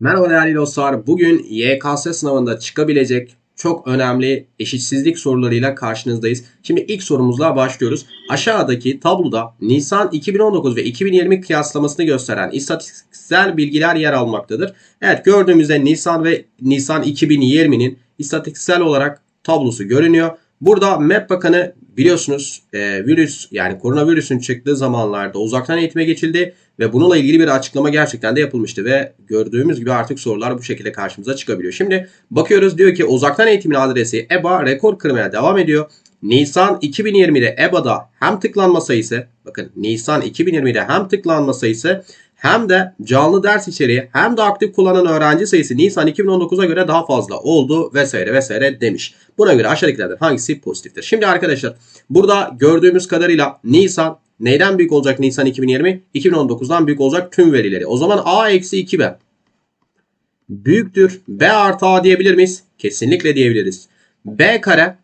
Merhaba değerli dostlar. Bugün YKS sınavında çıkabilecek çok önemli eşitsizlik sorularıyla karşınızdayız. Şimdi ilk sorumuzla başlıyoruz. Aşağıdaki tabloda Nisan 2019 ve 2020 kıyaslamasını gösteren istatistiksel bilgiler yer almaktadır. Evet gördüğümüzde Nisan ve Nisan 2020'nin istatistiksel olarak tablosu görünüyor. Burada MEP Bakanı biliyorsunuz e, virüs yani koronavirüsün çıktığı zamanlarda uzaktan eğitime geçildi ve bununla ilgili bir açıklama gerçekten de yapılmıştı ve gördüğümüz gibi artık sorular bu şekilde karşımıza çıkabiliyor. Şimdi bakıyoruz diyor ki uzaktan eğitimin adresi EBA rekor kırmaya devam ediyor. Nisan 2020'de EBA'da hem tıklanma sayısı bakın Nisan 2020'de hem tıklanma sayısı hem de canlı ders içeriği hem de aktif kullanan öğrenci sayısı Nisan 2019'a göre daha fazla oldu vesaire vesaire demiş. Buna göre aşağıdakilerden hangisi pozitiftir? Şimdi arkadaşlar burada gördüğümüz kadarıyla Nisan neyden büyük olacak Nisan 2020? 2019'dan büyük olacak tüm verileri. O zaman A eksi 2B büyüktür. B artı A diyebilir miyiz? Kesinlikle diyebiliriz. B kare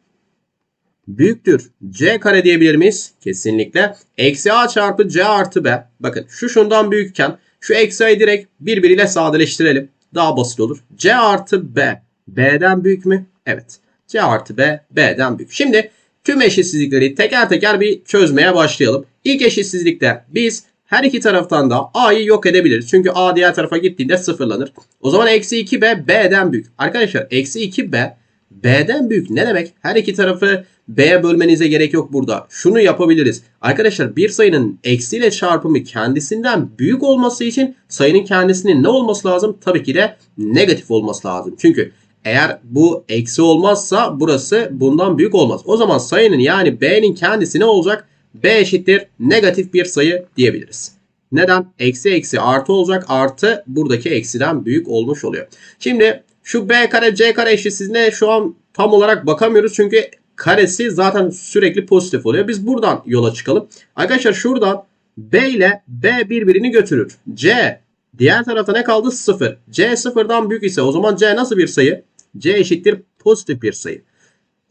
büyüktür. C kare diyebilir miyiz? Kesinlikle. Eksi A çarpı C artı B. Bakın şu şundan büyükken şu eksi A'yı direkt birbiriyle sadeleştirelim. Daha basit olur. C artı B. B'den büyük mü? Evet. C artı B B'den büyük. Şimdi tüm eşitsizlikleri teker teker bir çözmeye başlayalım. İlk eşitsizlikte biz her iki taraftan da A'yı yok edebiliriz. Çünkü A diğer tarafa gittiğinde sıfırlanır. O zaman eksi 2B B'den büyük. Arkadaşlar eksi 2B B'den büyük ne demek? Her iki tarafı B'ye bölmenize gerek yok burada. Şunu yapabiliriz. Arkadaşlar bir sayının eksiyle çarpımı kendisinden büyük olması için sayının kendisinin ne olması lazım? Tabii ki de negatif olması lazım. Çünkü eğer bu eksi olmazsa burası bundan büyük olmaz. O zaman sayının yani B'nin kendisi ne olacak? B eşittir negatif bir sayı diyebiliriz. Neden? Eksi eksi artı olacak. Artı buradaki eksiden büyük olmuş oluyor. Şimdi şu B kare C kare eşitsizliğine şu an tam olarak bakamıyoruz. Çünkü karesi zaten sürekli pozitif oluyor. Biz buradan yola çıkalım. Arkadaşlar şuradan B ile B birbirini götürür. C diğer tarafta ne kaldı? 0. C sıfırdan büyük ise o zaman C nasıl bir sayı? C eşittir pozitif bir sayı.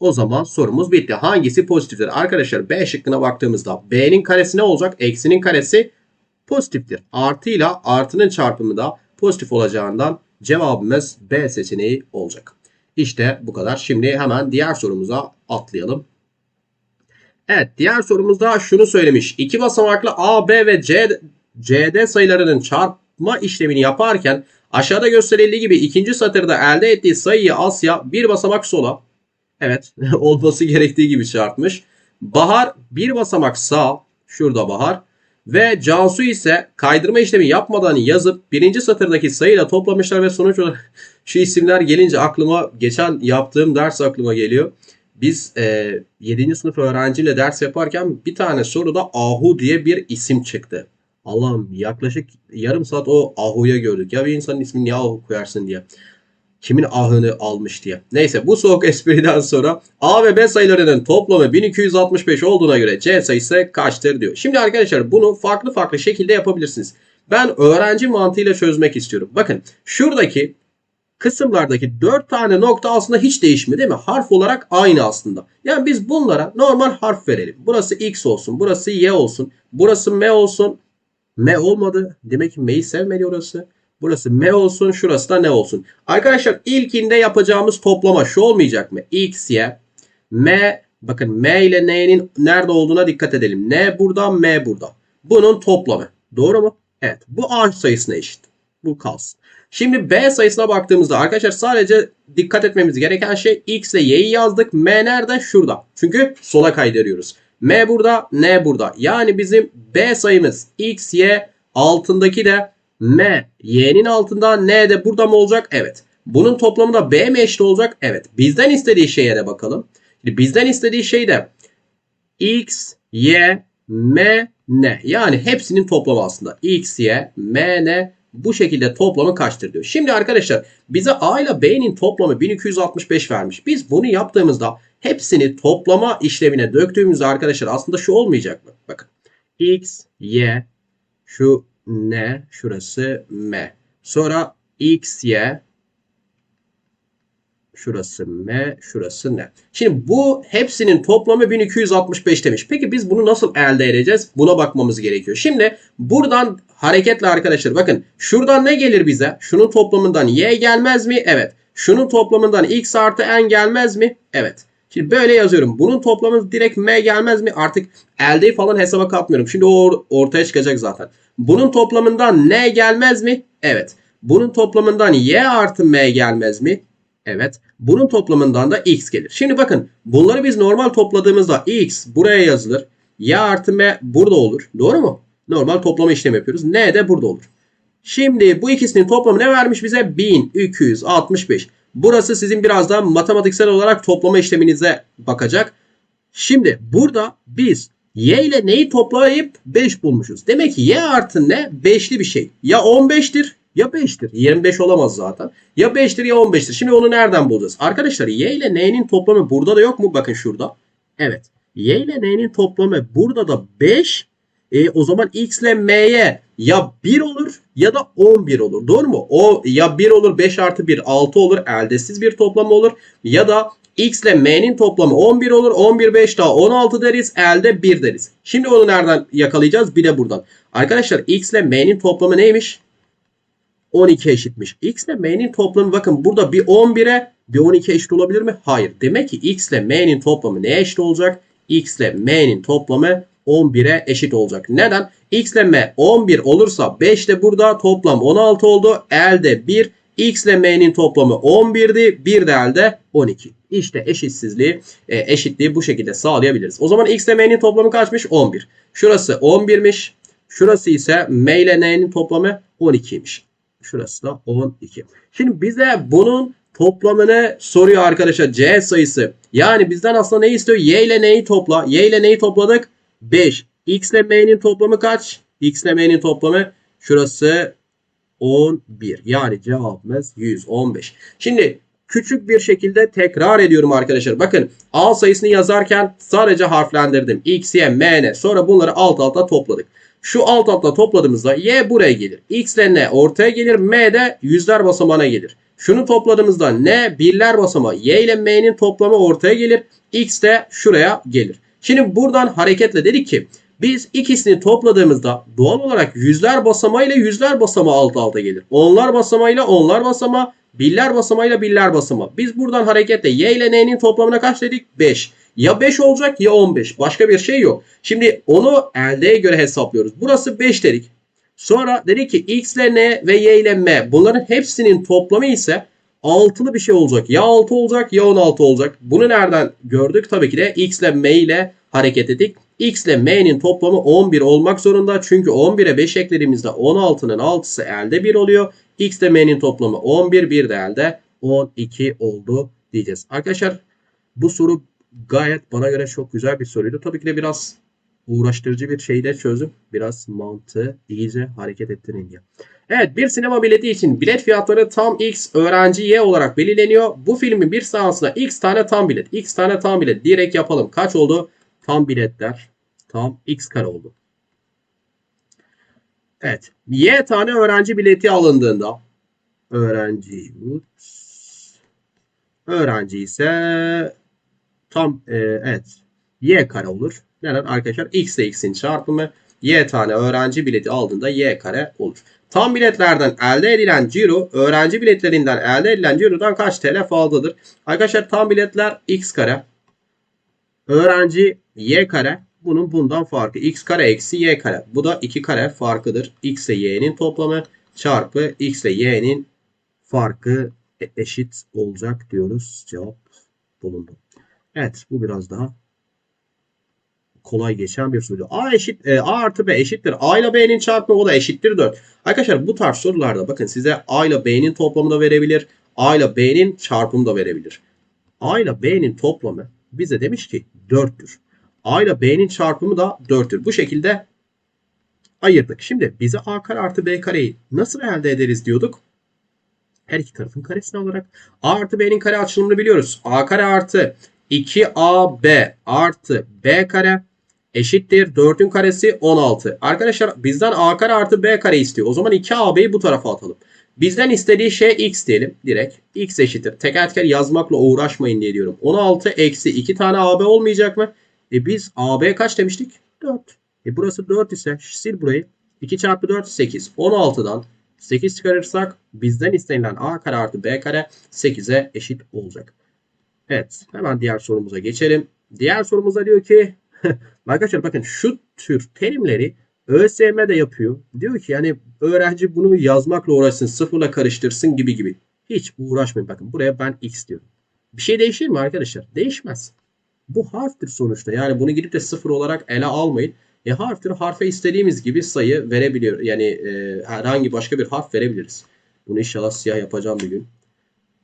O zaman sorumuz bitti. Hangisi pozitiftir? Arkadaşlar B şıkkına baktığımızda B'nin karesi ne olacak? Eksinin karesi pozitiftir. Artı ile artının çarpımı da pozitif olacağından cevabımız B seçeneği olacak. İşte bu kadar. Şimdi hemen diğer sorumuza atlayalım. Evet diğer sorumuzda şunu söylemiş. İki basamaklı A, B ve C, CD sayılarının çarpma işlemini yaparken aşağıda gösterildiği gibi ikinci satırda elde ettiği sayıyı Asya bir basamak sola evet olması gerektiği gibi çarpmış. Bahar bir basamak sağ şurada Bahar ve Cansu ise kaydırma işlemi yapmadan yazıp birinci satırdaki sayıyla toplamışlar ve sonuç olarak şu isimler gelince aklıma geçen yaptığım ders aklıma geliyor. Biz e, 7. sınıf öğrenciyle ders yaparken bir tane soruda Ahu diye bir isim çıktı. Allah'ım yaklaşık yarım saat o Ahu'ya gördük. Ya bir insanın ismini niye Ahu koyarsın diye. Kimin ahını almış diye. Neyse bu soğuk espriden sonra A ve B sayılarının toplamı 1265 olduğuna göre C sayısı kaçtır diyor. Şimdi arkadaşlar bunu farklı farklı şekilde yapabilirsiniz. Ben öğrenci mantığıyla çözmek istiyorum. Bakın şuradaki kısımlardaki 4 tane nokta aslında hiç değişmiyor değil mi? Harf olarak aynı aslında. Yani biz bunlara normal harf verelim. Burası X olsun, burası Y olsun, burası M olsun. M olmadı. Demek ki M'yi sevmedi orası. Burası M olsun, şurası da ne olsun. Arkadaşlar ilkinde yapacağımız toplama şu olmayacak mı? X, Y, M, bakın M ile N'nin nerede olduğuna dikkat edelim. N burada, M burada. Bunun toplamı. Doğru mu? Evet. Bu A sayısına eşit. Bu kalsın. Şimdi B sayısına baktığımızda arkadaşlar sadece dikkat etmemiz gereken şey X ile Y'yi yazdık. M nerede? Şurada. Çünkü sola kaydırıyoruz. M burada, N burada. Yani bizim B sayımız X, Y altındaki de M, Y'nin altında N de burada mı olacak? Evet. Bunun toplamı da B mi eşit olacak? Evet. Bizden istediği şeye de bakalım. Bizden istediği şey de X, Y, M, N. Yani hepsinin toplamı aslında. X, Y, M, N bu şekilde toplamı kaçtır diyor. Şimdi arkadaşlar bize A ile B'nin toplamı 1265 vermiş. Biz bunu yaptığımızda hepsini toplama işlemine döktüğümüzde arkadaşlar aslında şu olmayacak mı? Bakın. X, Y, şu N, şurası M. Sonra X, Y, şurası M, şurası N. Şimdi bu hepsinin toplamı 1265 demiş. Peki biz bunu nasıl elde edeceğiz? Buna bakmamız gerekiyor. Şimdi buradan hareketle arkadaşlar bakın şuradan ne gelir bize? Şunun toplamından y gelmez mi? Evet. Şunun toplamından x artı n gelmez mi? Evet. Şimdi böyle yazıyorum. Bunun toplamı direkt m gelmez mi? Artık elde falan hesaba katmıyorum. Şimdi o or- ortaya çıkacak zaten. Bunun toplamından n gelmez mi? Evet. Bunun toplamından y artı m gelmez mi? Evet. Bunun toplamından da x gelir. Şimdi bakın bunları biz normal topladığımızda x buraya yazılır. Y artı m burada olur. Doğru mu? Normal toplama işlemi yapıyoruz. N de burada olur. Şimdi bu ikisinin toplamı ne vermiş bize? 1265. Burası sizin biraz daha matematiksel olarak toplama işleminize bakacak. Şimdi burada biz y ile neyi toplayıp 5 bulmuşuz. Demek ki y artı ne? 5'li bir şey. Ya 15'tir ya 5'tir. 25 olamaz zaten. Ya 5'tir ya 15'tir. Şimdi onu nereden bulacağız? Arkadaşlar y ile n'nin toplamı burada da yok mu? Bakın şurada. Evet. Y ile n'nin toplamı burada da 5. E, o zaman x ile m'ye ya 1 olur ya da 11 olur. Doğru mu? O ya 1 olur 5 artı 1 6 olur. Eldesiz bir toplama olur. Ya da x ile m'nin toplamı 11 olur. 11 5 daha 16 deriz. Elde 1 deriz. Şimdi onu nereden yakalayacağız? Bir de buradan. Arkadaşlar x ile m'nin toplamı neymiş? 12 eşitmiş. X ile m'nin toplamı bakın burada bir 11'e bir 12 eşit olabilir mi? Hayır. Demek ki x ile m'nin toplamı neye eşit olacak? x ile m'nin toplamı 11'e eşit olacak. Neden? x ile m 11 olursa 5 de burada toplam 16 oldu. Elde 1. x ile m'nin toplamı 11'di. 1 de elde 12. İşte eşitsizliği, e, eşitliği bu şekilde sağlayabiliriz. O zaman x ile m'nin toplamı kaçmış? 11. Şurası 11'miş. Şurası ise m ile n'nin toplamı 12'ymiş. Şurası da 12. Şimdi bize bunun toplamını soruyor arkadaşlar c sayısı. Yani bizden aslında ne istiyor? Y ile neyi topla? Y ile neyi topladık? 5. X ile M'nin toplamı kaç? X ile M'nin toplamı şurası 11. Yani cevabımız 115. Şimdi küçük bir şekilde tekrar ediyorum arkadaşlar. Bakın A sayısını yazarken sadece harflendirdim. X, Y, M, N. Sonra bunları alt alta topladık. Şu alt alta topladığımızda Y buraya gelir. X ile N ortaya gelir. M de yüzler basamağına gelir. Şunu topladığımızda N birler basamağı. Y ile M'nin toplamı ortaya gelir. X de şuraya gelir. Şimdi buradan hareketle dedik ki biz ikisini topladığımızda doğal olarak yüzler basamağıyla yüzler basamağı alt alta gelir. Onlar basamağıyla onlar basamağı, biller basamağıyla biller basamağı. Biz buradan hareketle y ile n'nin toplamına kaç dedik? 5. Ya 5 olacak ya 15. Başka bir şey yok. Şimdi onu eldeye göre hesaplıyoruz. Burası 5 dedik. Sonra dedik ki x ile n ve y ile m bunların hepsinin toplamı ise altılı bir şey olacak. Ya 6 olacak ya 16 olacak. Bunu nereden gördük? Tabii ki de x ile m ile hareket ettik. x ile m'nin toplamı 11 olmak zorunda. Çünkü 11'e 5 eklediğimizde 16'nın 6'sı elde 1 oluyor. x ile m'nin toplamı 11, bir de elde 12 oldu diyeceğiz. Arkadaşlar bu soru gayet bana göre çok güzel bir soruydu. Tabii ki de biraz uğraştırıcı bir şeyle çözüm. Biraz mantığı iyice hareket ettirin diye. Evet bir sinema bileti için bilet fiyatları tam X öğrenci Y olarak belirleniyor. Bu filmin bir seansına X tane tam bilet. X tane tam bilet. Direkt yapalım. Kaç oldu? Tam biletler. Tam X kare oldu. Evet. Y tane öğrenci bileti alındığında öğrenci öğrenci ise tam e, evet Y kare olur. Neden arkadaşlar? X ile X'in çarpımı Y tane öğrenci bileti aldığında Y kare olur. Tam biletlerden elde edilen ciro öğrenci biletlerinden elde edilen cirodan kaç TL fazladır? Arkadaşlar tam biletler x kare. Öğrenci y kare. Bunun bundan farkı. x kare eksi y kare. Bu da 2 kare farkıdır. x ile y'nin toplamı çarpı x ile y'nin farkı e, eşit olacak diyoruz. Cevap bulundu. Evet bu biraz daha kolay geçen bir soru. A eşit e, A artı B eşittir. A ile B'nin çarpımı o da eşittir 4. Arkadaşlar bu tarz sorularda bakın size A ile B'nin toplamı da verebilir. A ile B'nin çarpımı da verebilir. A ile B'nin toplamı bize demiş ki 4'tür. A ile B'nin çarpımı da 4'tür. Bu şekilde ayırdık. Şimdi bize A kare artı B kareyi nasıl elde ederiz diyorduk. Her iki tarafın karesini alarak A artı B'nin kare açılımını biliyoruz. A kare artı 2AB artı B kare eşittir 4'ün karesi 16. Arkadaşlar bizden A kare artı B kare istiyor. O zaman 2AB'yi bu tarafa atalım. Bizden istediği şey x diyelim direkt. x eşittir. Teker teker yazmakla uğraşmayın diye diyorum. 16 eksi 2 tane AB olmayacak mı? E biz AB kaç demiştik? 4. E burası 4 ise sil burayı. 2 çarpı 4 8. 16'dan 8 çıkarırsak bizden istenilen a kare artı b kare 8'e eşit olacak. Evet hemen diğer sorumuza geçelim. Diğer sorumuzda diyor ki arkadaşlar bakın şu tür terimleri ÖSYM de yapıyor. Diyor ki yani öğrenci bunu yazmakla uğraşsın, sıfırla karıştırsın gibi gibi. Hiç uğraşmayın. Bakın buraya ben x diyorum. Bir şey değişir mi arkadaşlar? Değişmez. Bu harftir sonuçta. Yani bunu gidip de sıfır olarak ele almayın. E harftir. Harfe istediğimiz gibi sayı verebiliyor. Yani e, herhangi başka bir harf verebiliriz. Bunu inşallah siyah yapacağım bir gün.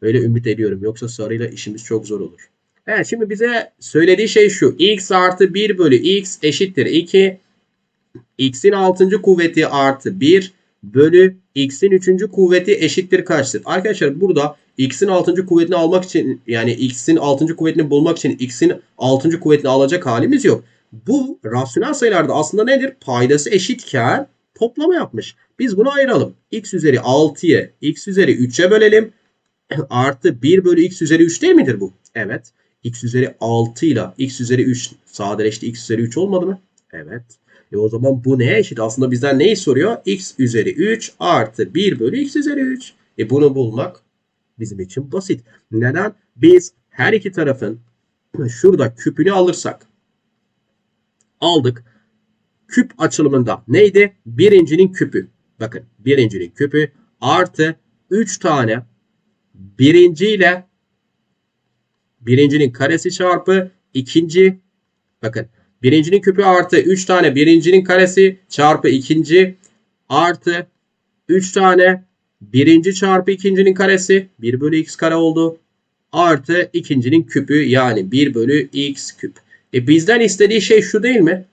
Öyle ümit ediyorum. Yoksa sarıyla işimiz çok zor olur. Evet şimdi bize söylediği şey şu. x artı 1 bölü x eşittir 2. x'in 6. kuvveti artı 1 bölü x'in 3. kuvveti eşittir kaçtır? Arkadaşlar burada x'in 6. kuvvetini almak için yani x'in 6. kuvvetini bulmak için x'in 6. kuvvetini alacak halimiz yok. Bu rasyonel sayılarda aslında nedir? Paydası eşitken toplama yapmış. Biz bunu ayıralım. x üzeri 6'yı x üzeri 3'e bölelim. Artı 1 bölü x üzeri 3 değil midir bu? Evet. X üzeri 6 ile x üzeri 3 sadeleşti. x üzeri 3 olmadı mı? Evet. E o zaman bu neye eşit? Aslında bizden neyi soruyor? x üzeri 3 artı 1 bölü x üzeri 3. E bunu bulmak bizim için basit. Neden? Biz her iki tarafın şurada küpünü alırsak aldık. Küp açılımında neydi? Birincinin küpü. Bakın birincinin küpü artı 3 tane birinci ile birincinin karesi çarpı ikinci bakın birincinin küpü artı 3 tane birincinin karesi çarpı ikinci artı 3 tane birinci çarpı ikincinin karesi 1 bölü x kare oldu. Artı ikincinin küpü yani 1 bölü x küp. E bizden istediği şey şu değil mi?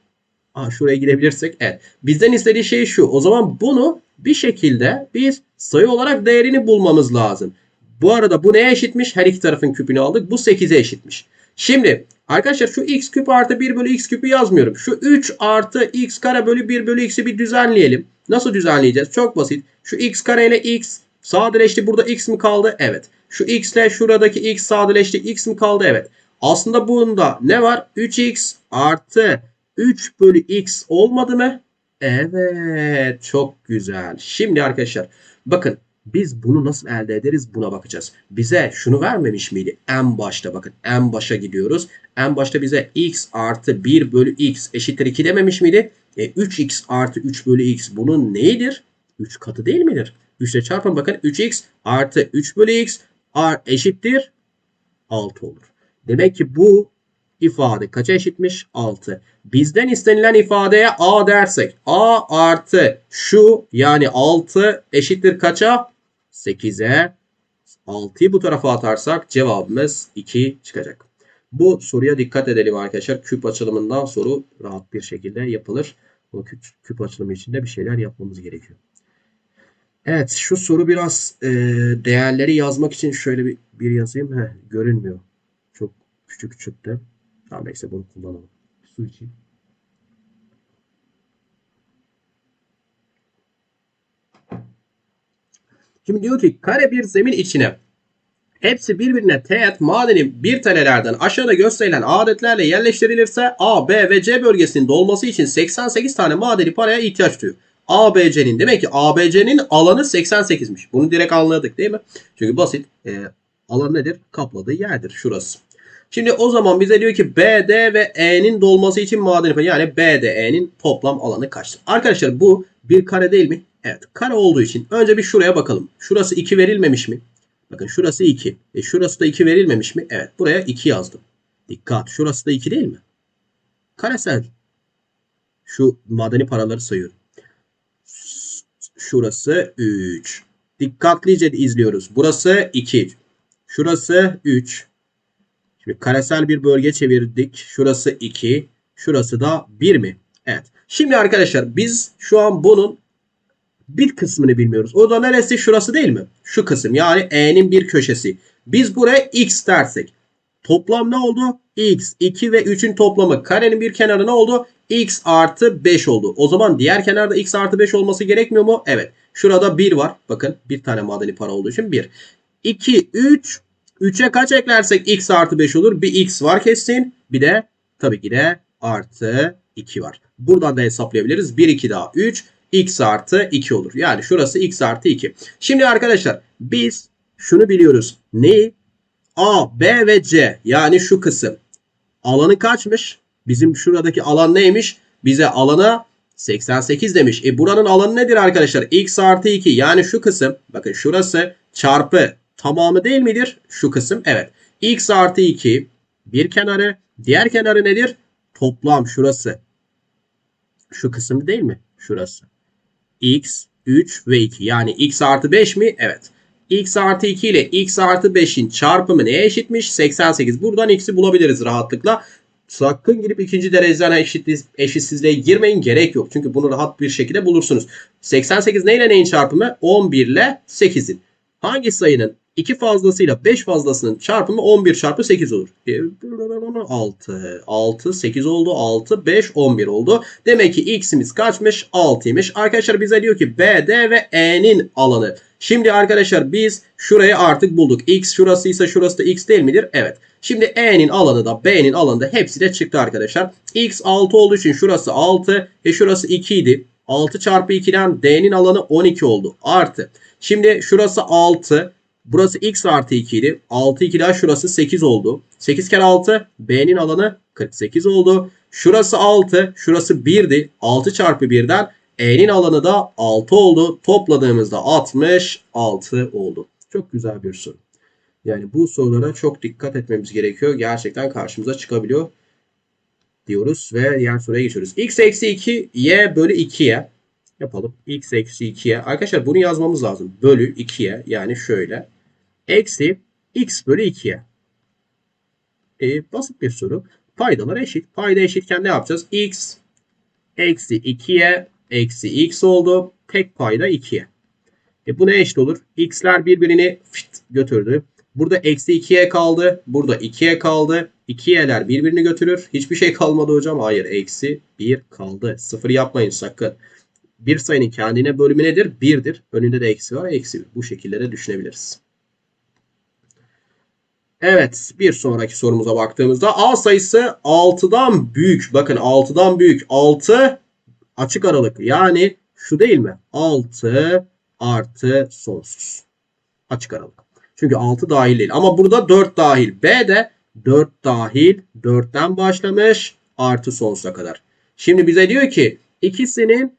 Aa, şuraya gidebilirsek. Evet. Bizden istediği şey şu. O zaman bunu bir şekilde biz sayı olarak değerini bulmamız lazım. Bu arada bu neye eşitmiş? Her iki tarafın küpünü aldık. Bu 8'e eşitmiş. Şimdi arkadaşlar şu x küp artı 1 bölü x küpü yazmıyorum. Şu 3 artı x kare bölü 1 bölü x'i bir düzenleyelim. Nasıl düzenleyeceğiz? Çok basit. Şu x kare ile x sadeleşti. Burada x mi kaldı? Evet. Şu x ile şuradaki x sadeleşti. x mi kaldı? Evet. Aslında bunda ne var? 3x artı 3 bölü x olmadı mı? Evet. Çok güzel. Şimdi arkadaşlar bakın biz bunu nasıl elde ederiz buna bakacağız. Bize şunu vermemiş miydi? En başta bakın en başa gidiyoruz. En başta bize x artı 1 bölü x eşittir 2 dememiş miydi? E, 3x artı 3 bölü x bunun neyidir? 3 katı değil midir? 3 ile çarpın bakın 3x artı 3 bölü x eşittir 6 olur. Demek ki bu ifade kaça eşitmiş? 6. Bizden istenilen ifadeye a dersek a artı şu yani 6 eşittir kaça? 8'e 6'yı bu tarafa atarsak cevabımız 2 çıkacak. Bu soruya dikkat edelim arkadaşlar. Küp açılımından soru rahat bir şekilde yapılır. O küp, küp açılımı için de bir şeyler yapmamız gerekiyor. Evet şu soru biraz e, değerleri yazmak için şöyle bir, bir yazayım. Heh, görünmüyor. Çok küçük çıktı. Tamam neyse bunu kullanalım. Su için. Şimdi diyor ki kare bir zemin içine hepsi birbirine teğet madeni bir telelerden aşağıda gösterilen adetlerle yerleştirilirse A, B ve C bölgesinin dolması için 88 tane madeni paraya ihtiyaç duyuyor. ABC'nin demek ki ABC'nin alanı 88'miş. Bunu direkt anladık değil mi? Çünkü basit. E, alan nedir? Kapladığı yerdir. Şurası. Şimdi o zaman bize diyor ki BD ve E'nin dolması için madeni yani BD E'nin toplam alanı kaçtır? Arkadaşlar bu bir kare değil mi? Evet kare olduğu için önce bir şuraya bakalım. Şurası 2 verilmemiş mi? Bakın şurası 2. E şurası da 2 verilmemiş mi? Evet buraya 2 yazdım. Dikkat şurası da 2 değil mi? Karesel. Şu madeni paraları sayıyorum. Şurası 3. Dikkatlice izliyoruz. Burası 2. Şurası 3. Şimdi karesel bir bölge çevirdik. Şurası 2. Şurası da 1 mi? Evet. Şimdi arkadaşlar biz şu an bunun bir kısmını bilmiyoruz. O da neresi? Şurası değil mi? Şu kısım yani E'nin bir köşesi. Biz buraya X dersek. Toplam ne oldu? X. 2 ve 3'ün toplamı. Karenin bir kenarı ne oldu? X artı 5 oldu. O zaman diğer kenarda X artı 5 olması gerekmiyor mu? Evet. Şurada 1 var. Bakın bir tane madeni para olduğu için 1. 2, 3. 3'e kaç eklersek X artı 5 olur? Bir X var kesin. Bir de tabii ki de artı 2 var. Buradan da hesaplayabiliriz. 1, 2 daha 3. x artı 2 olur. Yani şurası x artı 2. Şimdi arkadaşlar biz şunu biliyoruz. Neyi? A, B ve C yani şu kısım. Alanı kaçmış? Bizim şuradaki alan neymiş? Bize alana 88 demiş. E buranın alanı nedir arkadaşlar? X artı 2 yani şu kısım. Bakın şurası çarpı tamamı değil midir? Şu kısım. Evet. X artı 2 bir kenarı. Diğer kenarı nedir? Toplam şurası. Şu kısım değil mi? Şurası. X, 3 ve 2. Yani x artı 5 mi? Evet. x artı 2 ile x artı 5'in çarpımı neye eşitmiş? 88. Buradan x'i bulabiliriz rahatlıkla. Sakın girip ikinci dereceden eşit, eşitsizliğe girmeyin. Gerek yok. Çünkü bunu rahat bir şekilde bulursunuz. 88 neyle neyin çarpımı? 11 ile 8'in. Hangi sayının 2 fazlasıyla 5 fazlasının çarpımı 11 çarpı 8 olur. 6. 6, 8 oldu. 6, 5, 11 oldu. Demek ki x'imiz kaçmış? 6'ymış. Arkadaşlar bize diyor ki B, D ve E'nin alanı. Şimdi arkadaşlar biz şurayı artık bulduk. X şurasıysa şurası da X değil midir? Evet. Şimdi E'nin alanı da B'nin alanı da hepsi de çıktı arkadaşlar. X 6 olduğu için şurası 6. E şurası 2 idi. 6 çarpı 2'den D'nin alanı 12 oldu. Artı. Şimdi şurası 6. Burası x artı 2 idi. 6 2 daha şurası 8 oldu. 8 kere 6 B'nin alanı 48 oldu. Şurası 6. Şurası 1'di. 6 çarpı 1'den E'nin alanı da 6 oldu. Topladığımızda 66 oldu. Çok güzel bir soru. Yani bu sorulara çok dikkat etmemiz gerekiyor. Gerçekten karşımıza çıkabiliyor diyoruz ve diğer soruya geçiyoruz. x eksi 2 y bölü 2'ye yapalım. x eksi 2'ye. Arkadaşlar bunu yazmamız lazım. Bölü 2'ye yani şöyle. Eksi x bölü 2'ye. E, basit bir soru. Paydalar eşit. Payda eşitken ne yapacağız? x eksi 2'ye eksi x oldu. Tek payda 2'ye. E bu ne eşit olur? x'ler birbirini fıt götürdü. Burada eksi 2'ye kaldı. Burada 2'ye kaldı. 2'yeler birbirini götürür. Hiçbir şey kalmadı hocam. Hayır. Eksi 1 kaldı. Sıfır yapmayın sakın. Bir sayının kendine bölümü nedir? 1'dir. Önünde de eksi var. Eksi 1. Bu şekilde de düşünebiliriz. Evet bir sonraki sorumuza baktığımızda A sayısı 6'dan büyük. Bakın 6'dan büyük. 6 açık aralık. Yani şu değil mi? 6 artı sonsuz. Açık aralık. Çünkü 6 dahil değil. Ama burada 4 dahil. B de 4 dahil. 4'ten başlamış. Artı sonsuza kadar. Şimdi bize diyor ki ikisinin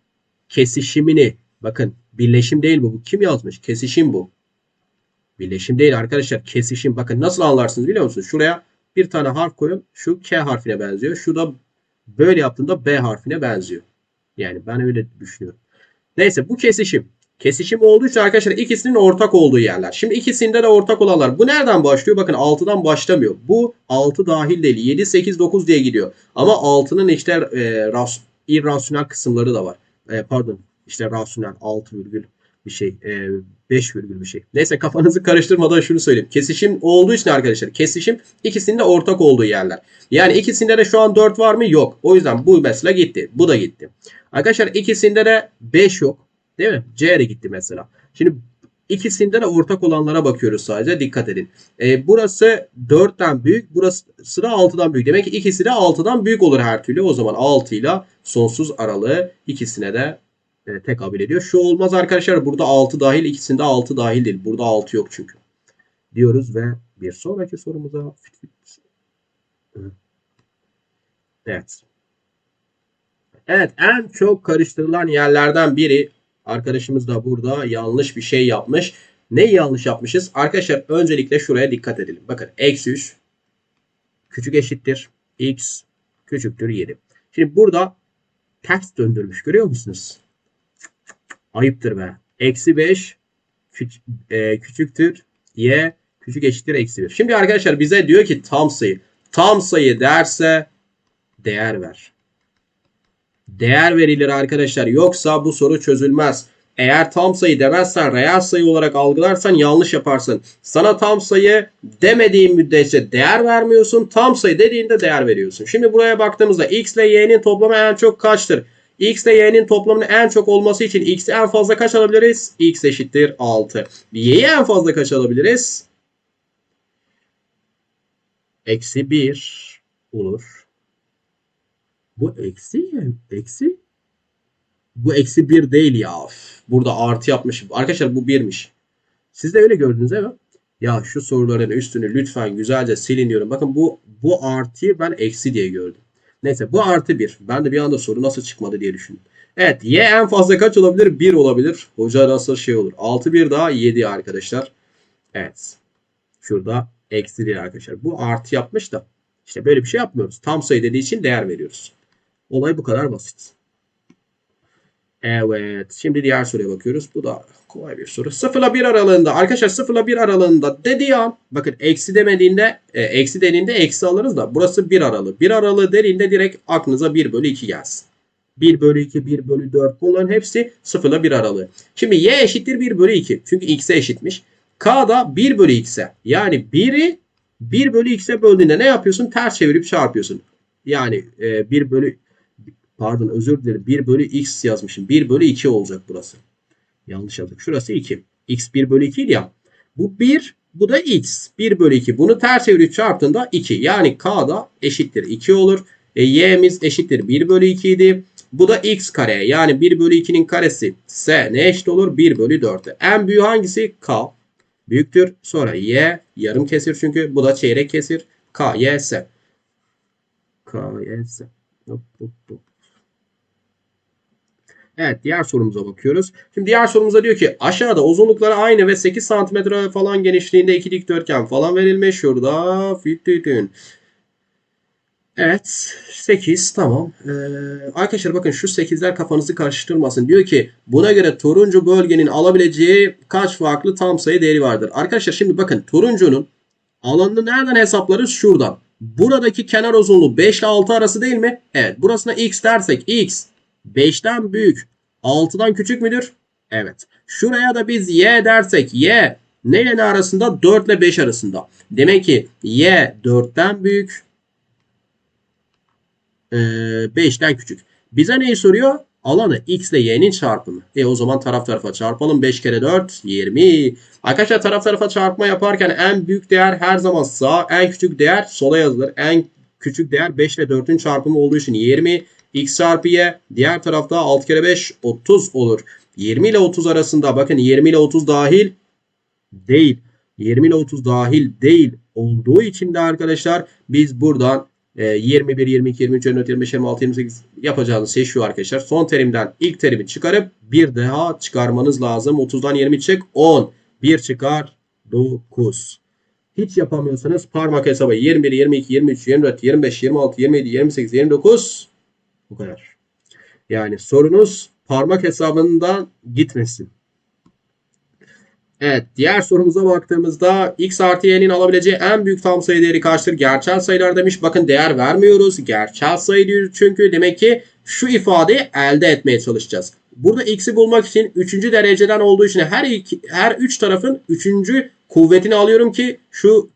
kesişimini. Bakın birleşim değil bu. Bu kim yazmış? Kesişim bu. Birleşim değil arkadaşlar. Kesişim. Bakın nasıl anlarsınız biliyor musunuz? Şuraya bir tane harf koyun. Şu K harfine benziyor. Şu da böyle yaptığında B harfine benziyor. Yani ben öyle düşünüyorum. Neyse bu kesişim. Kesişim olduğu için arkadaşlar ikisinin ortak olduğu yerler. Şimdi ikisinde de ortak olanlar. Bu nereden başlıyor? Bakın 6'dan başlamıyor. Bu 6 dahil değil. 7, 8, 9 diye gidiyor. Ama 6'nın işte e, ras, irrasyonel kısımları da var. E, pardon. İşte rasyonel 6 virgül bir şey. E, 5 virgül bir şey. Neyse kafanızı karıştırmadan şunu söyleyeyim. Kesişim olduğu için arkadaşlar kesişim ikisinde ortak olduğu yerler. Yani ikisinde de şu an 4 var mı? Yok. O yüzden bu mesela gitti. Bu da gitti. Arkadaşlar ikisinde de 5 yok. Değil mi? C de gitti mesela. Şimdi ikisinde de ortak olanlara bakıyoruz sadece. Dikkat edin. E, burası 4'ten büyük. Burası da 6'dan büyük. Demek ki ikisi de 6'dan büyük olur her türlü. O zaman 6 ile sonsuz aralığı ikisine de e, tekabül ediyor. Şu olmaz arkadaşlar. Burada 6 dahil. ikisinde 6 dahil değil. Burada 6 yok çünkü. Diyoruz ve bir sonraki sorumuza Evet. Evet en çok karıştırılan yerlerden biri arkadaşımız da burada yanlış bir şey yapmış. Ne yanlış yapmışız? Arkadaşlar öncelikle şuraya dikkat edelim. Bakın eksi 3 küçük eşittir. x küçüktür 7. Şimdi burada ters döndürmüş görüyor musunuz? Ayıptır be. Eksi 5 küç, e, küçüktür. Y küçük eşittir eksi 1. Şimdi arkadaşlar bize diyor ki tam sayı. Tam sayı derse değer ver. Değer verilir arkadaşlar. Yoksa bu soru çözülmez. Eğer tam sayı demezsen, reel sayı olarak algılarsan yanlış yaparsın. Sana tam sayı demediğin müddetçe değer vermiyorsun. Tam sayı dediğinde değer veriyorsun. Şimdi buraya baktığımızda x ile y'nin toplamı en çok kaçtır? x ile y'nin toplamının en çok olması için x'i en fazla kaç alabiliriz? x eşittir 6. y'yi en fazla kaç alabiliriz? Eksi 1 olur. Bu eksi eksi Bu eksi 1 değil ya. Burada artı yapmışım. Arkadaşlar bu 1'miş. Siz de öyle gördünüz değil mi? Ya şu soruların üstünü lütfen güzelce silin diyorum. Bakın bu bu artıyı ben eksi diye gördüm. Neyse bu artı 1. Ben de bir anda soru nasıl çıkmadı diye düşündüm. Evet y en fazla kaç olabilir? 1 olabilir. Hoca nasıl şey olur? 6 1 daha 7 arkadaşlar. Evet. Şurada eksi değil arkadaşlar. Bu artı yapmış da. İşte böyle bir şey yapmıyoruz. Tam sayı dediği için değer veriyoruz. Olay bu kadar basit. Evet. Şimdi diğer soruya bakıyoruz. Bu da kolay bir soru. 0 ile 1 aralığında. Arkadaşlar 0 ile 1 aralığında dediği an bakın eksi demediğinde e, eksi dediğinde eksi alırız da burası 1 aralığı. 1 aralığı dediğinde direkt aklınıza 1 bölü 2 gelsin. 1 bölü 2, 1 bölü 4 bunların hepsi 0 ile 1 aralığı. Şimdi y eşittir 1 bölü 2. Çünkü x'e eşitmiş. K da 1 bölü x'e. Yani 1'i 1 bölü x'e böldüğünde ne yapıyorsun? Ters çevirip çarpıyorsun. Yani e, 1 bölü pardon özür dilerim 1 bölü x yazmışım. 1 bölü 2 olacak burası. Yanlış yazdık. Şurası 2. x 1 bölü 2 idi ya. Bu 1 bu da x. 1 bölü 2. Bunu ters çevirip çarptığında 2. Yani k da eşittir 2 olur. E, y'miz eşittir 1 bölü 2 idi. Bu da x kare. Yani 1 bölü 2'nin karesi s ne eşit olur? 1 bölü 4'e. En büyüğü hangisi? k. Büyüktür. Sonra y yarım kesir çünkü. Bu da çeyrek kesir. k, y, s. k, y, s. Hop, hop, hop. Evet diğer sorumuza bakıyoruz. Şimdi diğer sorumuza diyor ki aşağıda uzunlukları aynı ve 8 santimetre falan genişliğinde iki dikdörtgen falan verilmiş. Şurada fitütün. Evet 8 tamam. Ee, arkadaşlar bakın şu 8'ler kafanızı karıştırmasın. Diyor ki buna göre turuncu bölgenin alabileceği kaç farklı tam sayı değeri vardır. Arkadaşlar şimdi bakın turuncunun alanını nereden hesaplarız? Şuradan. Buradaki kenar uzunluğu 5 ile 6 arası değil mi? Evet. Burasına x dersek x 5'ten büyük 6'dan küçük müdür? Evet. Şuraya da biz y dersek y ne ile ne arasında? 4 ile 5 arasında. Demek ki y 4'ten büyük 5'ten küçük. Bize neyi soruyor? Alanı x ile y'nin çarpımı. E o zaman taraf tarafa çarpalım. 5 kere 4 20. Arkadaşlar taraf tarafa çarpma yaparken en büyük değer her zaman sağ, en küçük değer sola yazılır. En küçük değer 5 ile 4'ün çarpımı olduğu için 20. x çarpı y diğer tarafta 6 kere 5 30 olur. 20 ile 30 arasında bakın 20 ile 30 dahil değil. 20 ile 30 dahil değil olduğu için de arkadaşlar biz buradan 21, 22, 23, 24, 25, 26, 28 yapacağınız şey şu arkadaşlar. Son terimden ilk terimi çıkarıp bir daha çıkarmanız lazım. 30'dan 20 çık 10. 1 çıkar 9. Hiç yapamıyorsanız parmak hesabı 21, 22, 23, 24, 25, 26, 27, 28, 29 bu kadar. Yani sorunuz parmak hesabından gitmesin. Evet diğer sorumuza baktığımızda x artı y'nin alabileceği en büyük tam sayı değeri kaçtır? Gerçel sayılar demiş. Bakın değer vermiyoruz. Gerçel sayı diyor çünkü demek ki şu ifadeyi elde etmeye çalışacağız. Burada x'i bulmak için 3. dereceden olduğu için her iki, her 3 tarafın 3. kuvvetini alıyorum ki şu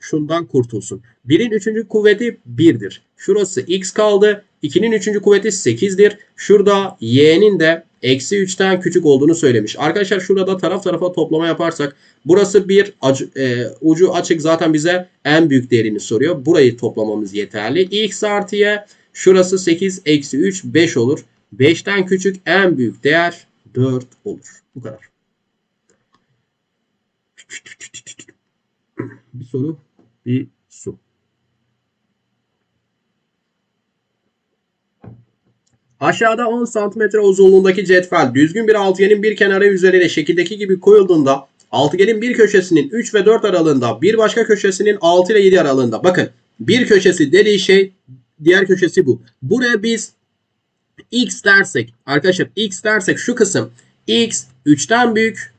şundan kurtulsun. 1'in 3. kuvveti 1'dir. Şurası x kaldı. 2'nin 3. kuvveti 8'dir. Şurada y'nin de eksi 3'ten küçük olduğunu söylemiş. Arkadaşlar şurada taraf tarafa toplama yaparsak burası bir e, ucu açık zaten bize en büyük değerini soruyor. Burayı toplamamız yeterli. x artı y şurası 8 eksi 3 5 olur. 5'ten küçük en büyük değer 4 olur. Bu kadar. Bir soru bir su. Aşağıda 10 cm uzunluğundaki cetvel düzgün bir altıgenin bir kenarı üzerine şekildeki gibi koyulduğunda altıgenin bir köşesinin 3 ve 4 aralığında bir başka köşesinin 6 ile 7 aralığında bakın bir köşesi dediği şey diğer köşesi bu. Buraya biz x dersek arkadaşlar x dersek şu kısım x 3'ten büyük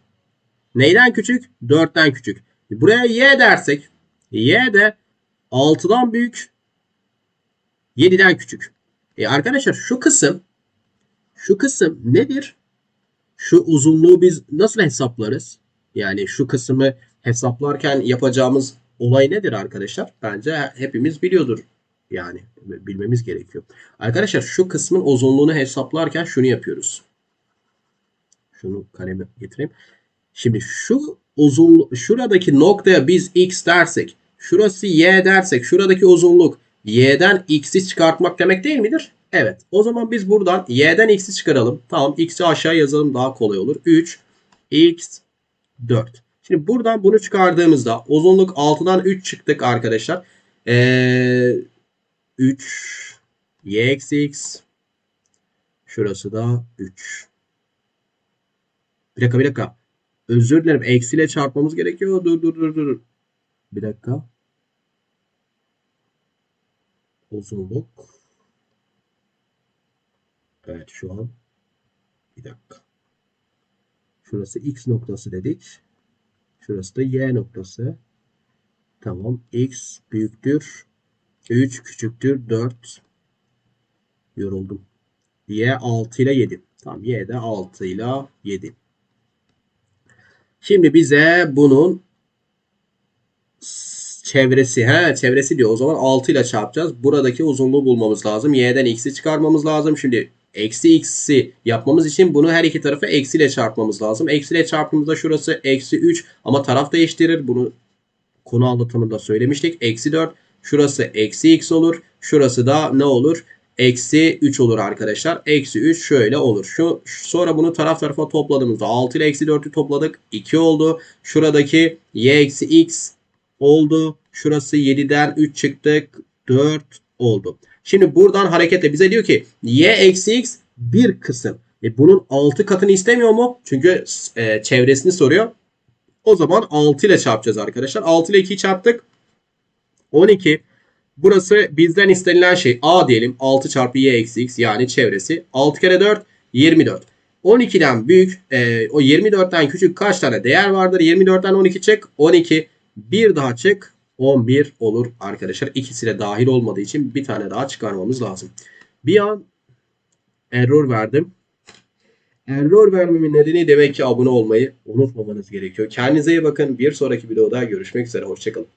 neyden küçük? 4'ten küçük. Buraya y dersek y de 6'dan büyük 7'den küçük. E arkadaşlar şu kısım şu kısım nedir? Şu uzunluğu biz nasıl hesaplarız? Yani şu kısmı hesaplarken yapacağımız olay nedir arkadaşlar? Bence hepimiz biliyordur. Yani bilmemiz gerekiyor. Arkadaşlar şu kısmın uzunluğunu hesaplarken şunu yapıyoruz. Şunu kaleme getireyim. Şimdi şu uzunluk şuradaki noktaya biz x dersek, şurası y dersek, şuradaki uzunluk y'den x'i çıkartmak demek değil midir? Evet. O zaman biz buradan y'den x'i çıkaralım. Tamam. x'i aşağı yazalım daha kolay olur. 3 x 4. Şimdi buradan bunu çıkardığımızda uzunluk 6'dan 3 çıktık arkadaşlar. Ee, 3 y eksi x şurası da 3. Bir dakika bir dakika. Özür dilerim. Eksiyle çarpmamız gerekiyor. Dur dur dur dur. Bir dakika. Uzunluk. Evet şu an. Bir dakika. Şurası x noktası dedik. Şurası da y noktası. Tamam. x büyüktür. 3 küçüktür 4. Yoruldum. y 6 ile 7. Tamam y de 6 ile 7. Şimdi bize bunun çevresi he çevresi diyor. O zaman 6 ile çarpacağız. Buradaki uzunluğu bulmamız lazım. Y'den x'i çıkarmamız lazım. Şimdi eksi x'i yapmamız için bunu her iki tarafı eksi ile çarpmamız lazım. Eksi ile çarptığımızda şurası eksi 3 ama taraf değiştirir. Bunu konu anlatımında söylemiştik. Eksi 4. Şurası eksi x olur. Şurası da ne olur? Eksi 3 olur arkadaşlar. Eksi 3 şöyle olur. Şu, sonra bunu taraf tarafa topladığımızda 6 ile eksi 4'ü topladık. 2 oldu. Şuradaki y eksi x oldu. Şurası 7'den 3 çıktık. 4 oldu. Şimdi buradan hareketle bize diyor ki y eksi x bir kısım. E bunun 6 katını istemiyor mu? Çünkü e, çevresini soruyor. O zaman 6 ile çarpacağız arkadaşlar. 6 ile 2'yi çarptık. 12. Burası bizden istenilen şey. A diyelim. 6 çarpı y eksi x yani çevresi. 6 kere 4 24. 12'den büyük e, o 24'ten küçük kaç tane değer vardır? 24'ten 12 çık. 12. Bir daha çık. 11 olur arkadaşlar. İkisi de dahil olmadığı için bir tane daha çıkarmamız lazım. Bir an error verdim. Error vermemin nedeni demek ki abone olmayı unutmamanız gerekiyor. Kendinize iyi bakın. Bir sonraki videoda görüşmek üzere. Hoşçakalın.